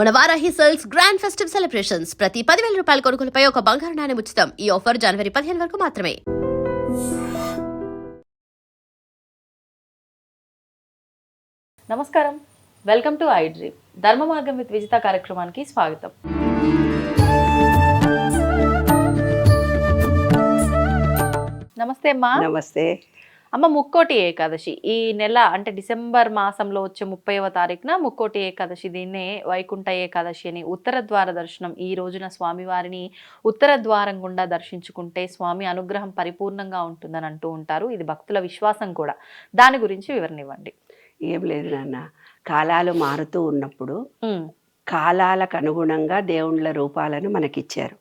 మన Varahi sales grand festive celebrations. ప్రతి పదివేల రూపాయల కొనుగోలుపై ఒక బంగారు నాణెం ఉచితం. ఈ ఆఫర్ జనవరి పదిహేను వరకు మాత్రమే. నమస్కారం. Welcome to I dream. Dharma Margam with Vijitha కార్యక్రమానికి స్వాగతం. నమస్తే అమ్మా. నమస్తే. అమ్మ ముక్కోటి ఏకాదశి. ఈ నెల అంటే డిసెంబర్ మాసంలో వచ్చే ముప్పైవ తారీఖున ముక్కోటి ఏకాదశి దీన్నే వైకుంఠ ఏకాదశి అని ఉత్తర ద్వార దర్శనం ఈ రోజున స్వామివారిని ఉత్తర ద్వారం గుండా దర్శించుకుంటే స్వామి అనుగ్రహం పరిపూర్ణంగా ఉంటుందని అంటూ ఉంటారు. ఇది భక్తుల విశ్వాసం కూడా. దాని గురించి వివరణ ఇవ్వండి. ఏం లేదు నాన్న. కాలాలు మారుతూ ఉన్నప్పుడు కాలాలకు అనుగుణంగా దేవుళ్ళ రూపాలను మనకిచ్చారు.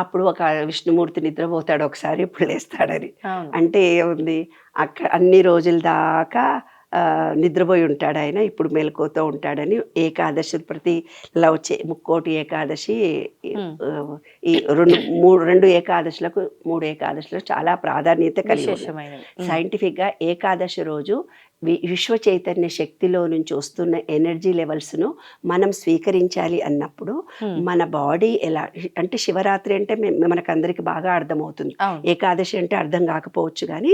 అప్పుడు ఒక విష్ణుమూర్తి నిద్రపోతాడు ఒకసారి ఇప్పుడు లేస్తాడని. అంటే ఏముంది? అక్క అన్ని రోజుల దాకా ఆ, నిద్రపోయి ఉంటాడు ఆయన ఇప్పుడు మెలకువతో ఉంటాడని ఏకాదశి ప్రతి ఇలా వచ్చే ముక్కోటి ఏకాదశి ఈ రెండు మూడు రెండు ఏకాదశులకు మూడు ఏకాదశులకు చాలా ప్రాధాన్యత కలిగి సైంటిఫిక్గా ఏకాదశి రోజు విశ్వ చైతన్య శక్తిలో నుంచి వస్తున్న ఎనర్జీ లెవెల్స్ను మనం స్వీకరించాలి అన్నప్పుడు మన బాడీ ఎలా అంటే శివరాత్రి అంటే మనకు అందరికి బాగా అర్థమవుతుంది. ఏకాదశి అంటే అర్థం కాకపోవచ్చు కానీ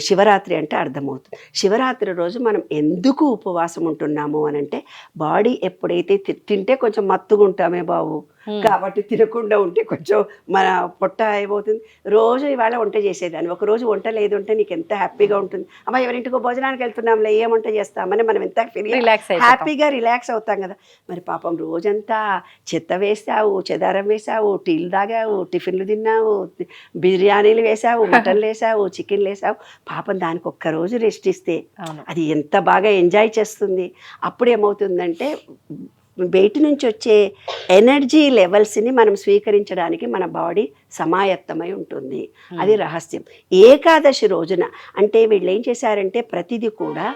శివరాత్రి అంటే అర్థమవుతుంది. శివరాత్రి రోజు మనం ఎందుకు ఉపవాసం ఉంటున్నాము అని అంటే బాడీ ఎప్పుడైతే తి- తింటే కొంచెం మత్తుగా ఉంటామే బాబు. కాబట్టి తినకుండా ఉంటే కొంచెం మన పొట్ట ఏమవుతుంది? రోజు ఇవాళ వంట చేసేదాన్ని. ఒక రోజు వంట లేదు అంటే నీకు ఎంత హ్యాపీగా ఉంటుంది? అమ్మ ఎవరింటికో భోజనానికి వెళ్తున్నాంలే ఏం వంట చేస్తామని మనం ఎంత. హ్యాపీగా రిలాక్స్ అవుతాం కదా. మరి పాపం రోజంతా చెత్త వేసావు చెదారం వేసావు టీలు తాగావు టిఫిన్లు తిన్నావు బిర్యానీలు వేసావు మటన్లు వేసావు చికెన్లు వేసావు పాపం దానికి ఒక్క రోజు రెస్ట్ ఇస్తే అది ఎంత బాగా ఎంజాయ్ చేస్తుంది. అప్పుడు ఏమవుతుందంటే బయట నుంచి వచ్చే ఎనర్జీ లెవెల్స్ని మనం స్వీకరించడానికి మన బాడీ సమాయత్తమై ఉంటుంది అది రహస్యం ఏకాదశి రోజున అంటే వీళ్ళు ఏం చేశారంటే ప్రతిదీ కూడా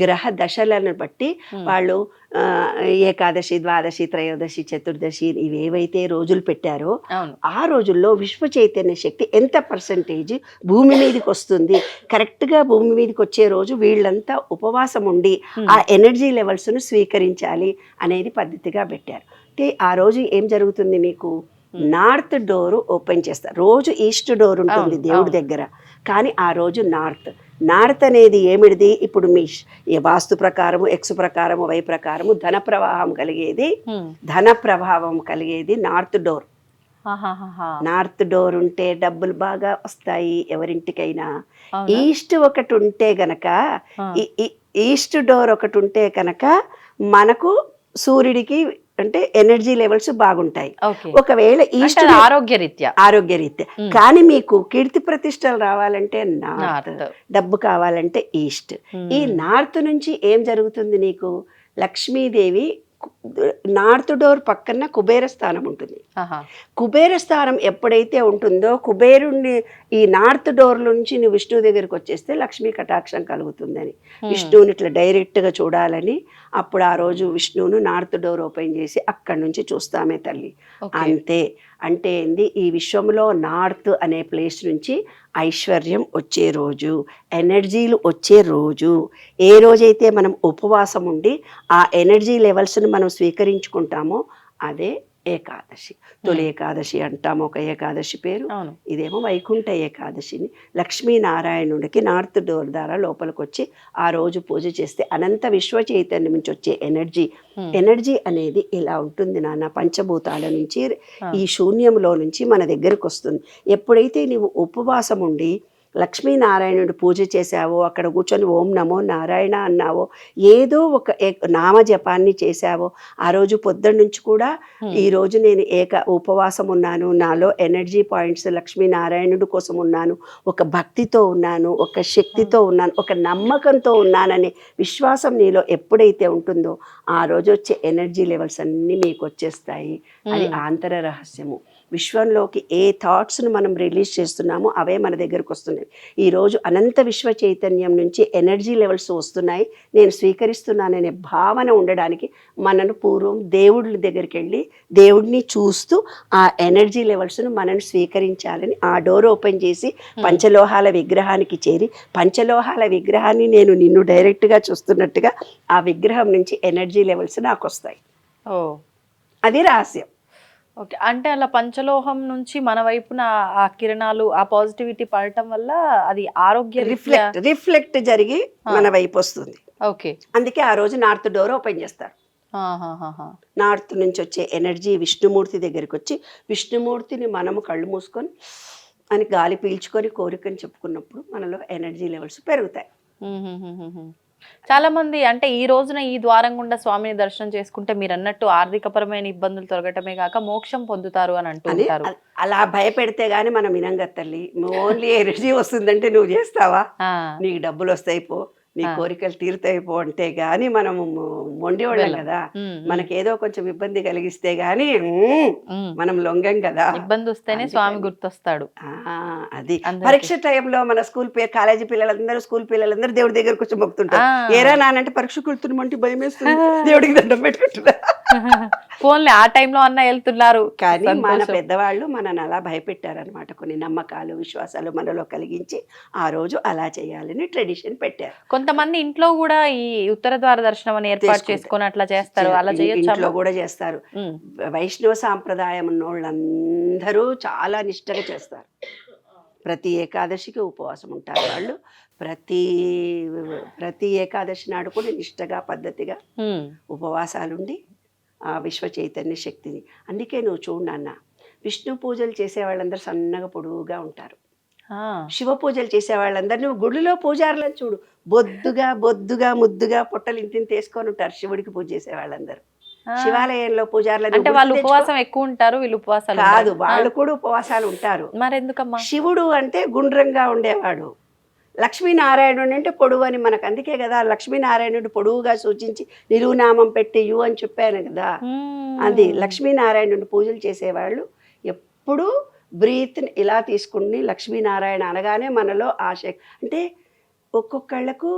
గ్రహ దశలను బట్టి. వాళ్ళు ఏకాదశి ద్వాదశి త్రయోదశి చతుర్దశి ఇవేవైతే రోజులు పెట్టారో ఆ రోజుల్లో విశ్వ చైతన్య శక్తి ఎంత పర్సంటేజ్ భూమి మీదకి వస్తుంది కరెక్ట్గా భూమి మీదకి వచ్చే రోజు వీళ్ళంతా ఉపవాసం ఉండి. ఆ ఎనర్జీ లెవెల్స్ను స్వీకరించాలి అనేది పద్ధతిగా పెట్టారు అంటే ఆ రోజు ఏం జరుగుతుంది మీకు. నార్త్ డోర్ ఓపెన్ చేస్తారు రోజు ఈస్ట్ డోర్ ఉంటుంది దేవుడి. దగ్గర. కానీ ఆ రోజు నార్త్. నార్త్ అనేది ఏమిటిది? ఇప్పుడు మీ వాస్తు ప్రకారము ఎక్స్ ప్రకారము వై ప్రకారము ధన ప్రవాహం కలిగేది ఉమ్, ధన ప్రభావం కలిగేది నార్త్ డోర్. నార్త్ డోర్ ఉంటే డబ్బులు బాగా వస్తాయి ఎవరింటికైనా? ఈస్ట్ ఒకటి ఉంటే గనక ఈ- ఈస్ట్ డోర్ ఒకటి ఉంటే కనుక మనకు సూర్యుడికి అంటే ఎనర్జీ లెవెల్స్ బాగుంటాయి. ఒకవేళ ఈస్ట్ అది ఆరోగ్య రీత్యా ఆరోగ్య రీత్యా ఉమ్. కానీ మీకు కీర్తి ప్రతిష్టలు రావాలంటే నార్త్ డబ్బు కావాలంటే ఈస్ట్. ఈ నార్త్ నుంచి ఏం జరుగుతుంది నీకు? లక్ష్మీదేవి నార్త్ డోర్ పక్కన కుబేర స్థానం ఉంటుంది. కుబేర స్థానం ఎప్పుడైతే ఉంటుందో కుబేరుణ్ణి ఈ నార్త్ డోర్ నుంచి నువ్వు విష్ణువు దగ్గరికి వచ్చేస్తే లక్ష్మీ కటాక్షం కలుగుతుందని. విష్ణువుని ఇట్లా డైరెక్ట్గా చూడాలని అప్పుడు ఆ రోజు విష్ణువును నార్త్ డోర్ ఓపెన్ చేసి అక్కడి నుంచి చూస్తామే తల్లి. అంతే. అంటే ఏంది? ఈ విశ్వంలో నార్త్ అనే ప్లేస్ నుంచి ఐశ్వర్యం వచ్చే రోజు ఎనర్జీలు వచ్చే రోజు. ఏ రోజైతే మనం ఉపవాసం ఉండి ఆ ఎనర్జీ లెవెల్స్ని మనం స్వీకరించుకుంటామో అదే ఏకాదశి. తొలి ఏకాదశి అంటాం ఒక ఏకాదశి పేరు. ఇదేమో వైకుంఠ ఏకాదశిని. లక్ష్మీనారాయణుడికి నార్త్ డోర్ ద్వారా లోపలికి వచ్చి ఆ రోజు పూజ చేస్తే అనంత విశ్వ చైతన్యం నుంచి వచ్చే ఎనర్జీ. ఎనర్జీ అనేది ఇలా ఉంటుంది నాన్న. పంచభూతాల నుంచి. ఈ శూన్యంలో నుంచి మన దగ్గరకు వస్తుంది ఎప్పుడైతే నీవు ఉపవాసం ఉండి లక్ష్మీనారాయణుడు పూజ చేశావో అక్కడ కూర్చొని ఓం నమో నారాయణ అన్నావో ఏదో ఒక నామజపాన్ని చేశావో ఆ రోజు పొద్దున్న నుంచి కూడా ఈ రోజు నేను ఏక ఉపవాసం ఉన్నాను. నాలో ఎనర్జీ పాయింట్స్ లక్ష్మీనారాయణుడు కోసం ఉన్నాను. ఒక భక్తితో ఉన్నాను. ఒక శక్తితో ఉన్నాను. ఒక నమ్మకంతో ఉన్నాననే విశ్వాసం నీలో ఎప్పుడైతే ఉంటుందో ఆ రోజు వచ్చే ఎనర్జీ లెవెల్స్ అన్నీ మీకు వచ్చేస్తాయి అది ఆంతర రహస్యము. విశ్వంలోకి ఏ థాట్స్ను మనం రిలీజ్ చేస్తున్నామో అవే మన దగ్గరకు వస్తున్నాయి. ఈరోజు అనంత విశ్వ చైతన్యం నుంచి ఎనర్జీ లెవెల్స్ వస్తున్నాయి. నేను స్వీకరిస్తున్నాననే భావన ఉండడానికి మనను పూర్వం దేవుడి దగ్గరికి వెళ్ళి దేవుడిని చూస్తూ ఆ ఎనర్జీ లెవెల్స్ను మనను స్వీకరించాలని ఆ డోర్ ఓపెన్ చేసి పంచలోహాల విగ్రహానికి చేరి పంచలోహాల విగ్రహాన్ని నేను నిన్ను డైరెక్ట్గా చూస్తున్నట్టుగా ఆ విగ్రహం నుంచి ఎనర్జీ లెవెల్స్ నాకు వస్తాయి. ఓ. అది రహస్యం. ఓకే. అంటే అలా పంచలోహం నుంచి మన వైపున ఆ కిరణాలు ఆ పాజిటివిటీ పడటం వల్ల అది ఆరోగ్య రిఫ్లెక్ట్ రిఫ్లెక్ట్ జరిగి మన వైపు వస్తుంది. ఓకే. అందుకే ఆ రోజు నార్త్ డోర్ ఓపెన్ చేస్తారు. నార్త్ నుంచి వచ్చే ఎనర్జీ విష్ణుమూర్తి దగ్గరికి వచ్చి విష్ణుమూర్తిని మనము కళ్ళు మూసుకొని అని గాలి పీల్చుకొని కోరికని చెప్పుకున్నప్పుడు మనలో ఎనర్జీ లెవెల్స్ పెరుగుతాయి. చాలా మంది అంటే ఈ రోజున ఈ ద్వారం గుండా స్వామిని దర్శనం చేసుకుంటే మీరు అన్నట్టు ఆర్థికపరమైన ఇబ్బందులు తొలగటమే కాక మోక్షం పొందుతారు అని అంటూ అని ఉంటారు. అ- అలా భయపెడితే గానీ మనం వినంగా తల్లి ఓన్లీ ఎనర్జీ వస్తుందంటే నువ్వు చేస్తావా? నీకు డబ్బులు వస్తాయి పో. నీ. కోరికలు తీరుతాయి పో అంటే గానీ మనము మొండి వాళ్ళం. కదా. మనకి ఏదో కొంచెం ఇబ్బంది కలిగిస్తే గానీ. మనం లొంగం కదా ఇబ్బంది వస్తేనే. స్వామి గుర్తొస్తాడు ఆ, అది. పరీక్ష టైంలో మన స్కూల్ కాలేజీ పిల్లలందరూ స్కూల్ పిల్లలందరూ దేవుడి దగ్గరకు వచ్చి మొక్కుతుంటారు. ఏరా నానంటే పరీక్ష కుడుతున్నామంటే భయం వేస్తుంది దేవుడికి దండం పెట్టుకుంటున్నా ఫోన్లే ఆ టైంలో అన్న వెళ్తున్నారు. కానీ మన. పెద్దవాళ్ళు మనని అలా భయపెట్టారనమాట కొన్ని నమ్మకాలు విశ్వాసాలు మనలో కలిగించి ఆ రోజు అలా చేయాలని ట్రెడిషన్ పెట్టారు. కొంతమంది ఇంట్లో కూడా ఈ ఉత్తర ద్వార దర్శనం అని ఏర్పాటు. చేసుకొని అట్లా చేస్తారు. అలా ఇంట్లో కూడా చేస్తారు. వైష్ణవ సాంప్రదాయం ఉన్నోళ్ళందరూ చాలా నిష్టగా చేస్తారు. ప్రతి ఏకాదశికి ఉపవాసం ఉంటారు వాళ్ళు. ప్రతి ప్రతి ఏకాదశి నాడు కూడా నిష్టగా పద్ధతిగా ఉపవాసాలుండి విశ్వ చైతన్య శక్తిని. అందుకే నువ్వు చూడు నాన్న విష్ణు పూజలు చేసే వాళ్ళందరూ సన్నగా పొడువుగా ఉంటారు. శివ పూజలు చేసే వాళ్ళందరూ నువ్వు గుడిలో పూజారులను చూడు. బొద్దుగా బొద్దుగా ముద్దుగా పొట్టలు ఇంటిని తీసుకొని ఉంటారు శివుడికి పూజ చేసే వాళ్ళందరూ శివాలయంలో పూజారులను అంటే వాళ్ళు ఉపవాసం ఎక్కువ ఉంటారు వీళ్ళు ఉపవాసాలు కాదు. వాళ్ళు కూడా ఉపవాసాలు ఉంటారు. ఆ, మరెందుకమ్మా? శివుడు అంటే గుండ్రంగా ఉండేవాడు. లక్ష్మీనారాయణుడు అంటే పొడువు అని మనకు అందుకే కదా లక్ష్మీనారాయణుడు పొడువుగా సూచించి నిలువునామం పెట్టి యు అని చెప్పాను కదా. అది లక్ష్మీనారాయణుడు పూజలు చేసేవాళ్ళు ఎప్పుడూ బ్రీత్ని ఇలా తీసుకుని లక్ష్మీనారాయణ అనగానే మనలో ఆశ అంటే ఒక్కొక్కళ్ళకు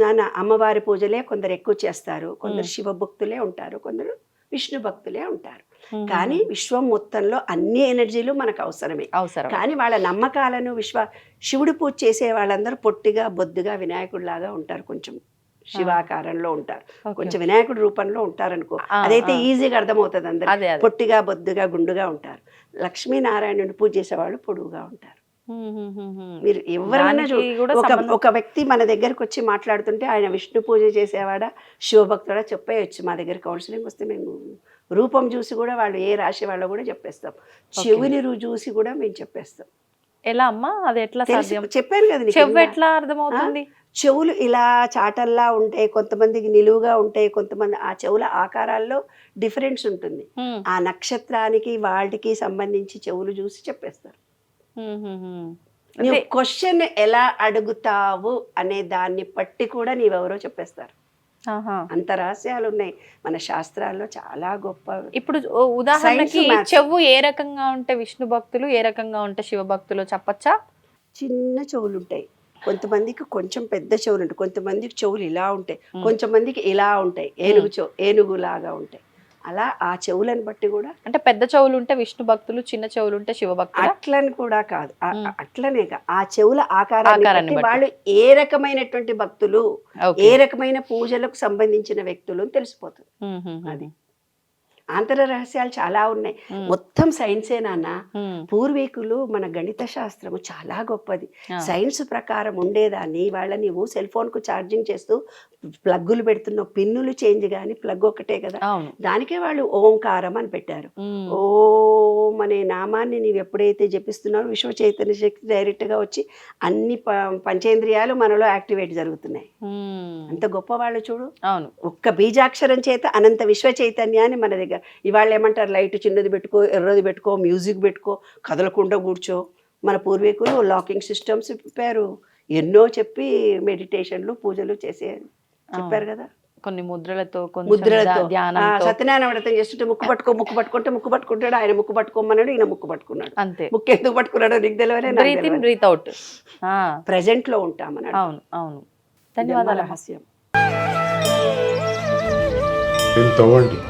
నాన్న అమ్మవారి పూజలే కొందరు ఎక్కువ చేస్తారు కొందరు మ్మ్. శివ భక్తులే ఉంటారు కొందరు విష్ణు భక్తులే ఉంటారు. కానీ విశ్వం మొత్తంలో అన్ని ఎనర్జీలు మనకు అవసరమే. అవసరం. కానీ వాళ్ళ నమ్మకాలను విశ్వ శివుడి పూజ చేసే వాళ్ళందరూ పొట్టిగా బొద్దుగా వినాయకుడిలాగా ఉంటారు. కొంచెం శివాకారంలో ఉంటారు. కొంచెం వినాయకుడి రూపంలో ఉంటారనుకో. ఆ, అదైతే. ఈజీగా అర్థమవుతుంది అందరికి అదే అదే. పొట్టిగా బొద్దుగా గుండుగా ఉంటారు. లక్ష్మీనారాయణుని పూజ చేసేవాళ్ళు పొడుగుగా ఉంటారు. మీరు ఎవరైనా ఒక ఒక వ్యక్తి మన దగ్గరకు వచ్చి మాట్లాడుతుంటే ఆయన విష్ణు పూజ చేసేవాడా శివభక్తుడా చెప్పేయచ్చు. మా దగ్గర కౌన్సిలింగ్ వస్తే మేము రూపం చూసి కూడా వాళ్ళు ఏ రాశి వాళ్ళో కూడా చెప్పేస్తాం. చెవిని చూసి కూడా మేము చెప్పేస్తాం. ఎలా అమ్మా? అది ఎట్లా సాధ్యం? చెప్పాను కదా చెవు. ఎట్లా అర్థమవుతుంది? చెవులు ఇలా చాటల్లా ఉంటాయి కొంతమందికి నిలువుగా ఉంటాయి కొంతమంది ఆ చెవుల ఆకారాల్లో డిఫరెన్స్ ఉంటుంది. ఆ నక్షత్రానికి వాటికి సంబంధించి చెవులు చూసి చెప్పేస్తారు. అంటే క్వశ్చన్ ఎలా అడుగుతావు అనే దాన్ని బట్టి కూడా నీవెవరో చెప్పేస్తారు. అంత రహస్యాలు ఉన్నాయి మన శాస్త్రాల్లో చాలా గొప్ప ఇప్పుడు ఉదాహరణకి. చెవు ఏ రకంగా ఉంటే విష్ణు భక్తులు ఏ రకంగా ఉంటే శివ భక్తులు చెప్పచ్చా? చిన్న చెవులు ఉంటాయి కొంతమందికి కొంచెం పెద్ద చెవులు ఉంటాయి కొంతమందికి చెవులు ఇలా ఉంటాయి. కొంతమందికి ఇలా ఉంటాయి. ఏనుగు చెవు ఏనుగు లాగా ఉంటాయి. అలా ఆ చెవులను బట్టి కూడా అంటే పెద్ద చెవులు ఉంటే విష్ణు భక్తులు చిన్న చెవులు ఉంటే శివ భక్తులు అట్లని కూడా కాదు. అట్లనే ఆ చెవుల ఆకారాన్ని. వాళ్ళు ఏ రకమైనటువంటి భక్తులు. ఏ రకమైన పూజలకు సంబంధించిన వ్యక్తులు అని తెలిసిపోతుంది అది. ఆంతర రహస్యాలు చాలా ఉన్నాయి. మొత్తం సైన్సే నాన్న. పూర్వీకులు మన గణిత శాస్త్రము చాలా గొప్పది. సైన్స్ ప్రకారం ఉండేదాన్ని. వాళ్ళ నీవు సెల్ ఫోన్కు ఛార్జింగ్ చేస్తూ ప్లగ్గులు పెడుతున్నావు. పిన్నులు చేంజ్ కానీ ప్లగ్ ఒకటే కదా. దానికే వాళ్ళు ఓంకారం అని పెట్టారు. ఓం అనే నామాన్ని నీవు ఎప్పుడైతే జపిస్తున్నారో విశ్వ చైతన్య శక్తి డైరెక్ట్గా వచ్చి అన్ని పంచేంద్రియాలు మనలో యాక్టివేట్ జరుగుతున్నాయి. అంత గొప్ప వాళ్ళు చూడు. అవును. ఒక్క బీజాక్షరం చేత అనంత విశ్వ చైతన్యాన్ని మన దగ్గర ఇవాళ ఏమంటారు లైట్ చిన్నది పెట్టుకో ఎర్రది పెట్టుకో మ్యూజిక్ పెట్టుకో కదలకుండా కూర్చో. మన పూర్వీకులు లాకింగ్ సిస్టమ్స్ చెప్పారు. ఎన్నో చెప్పి మెడిటేషన్లు పూజలు చేసే చెప్పారు కదా? కొన్ని ముద్రలతో కొంచెం ముద్రలతో. సత్యనారాయణ వ్రతం చేస్తుంటే ముక్కు పట్టుకో ముక్కు పట్టుకుంటే ముక్కు పట్టుకుంటాడు. ఆయన ముక్కు పట్టుకోమన్నాడు ఈయన ముక్కు పట్టుకున్నాడు. అంతే. ముక్కు ఎందుకు పట్టుకున్నాడో నీకు తెలియలే బ్రీత్ ఇన్ బ్రీత్ అవుట్ ప్రజెంట్లో ఉంటామన్నాడు. అవును అవును. ధన్యవాదాలు. తవ్వండి.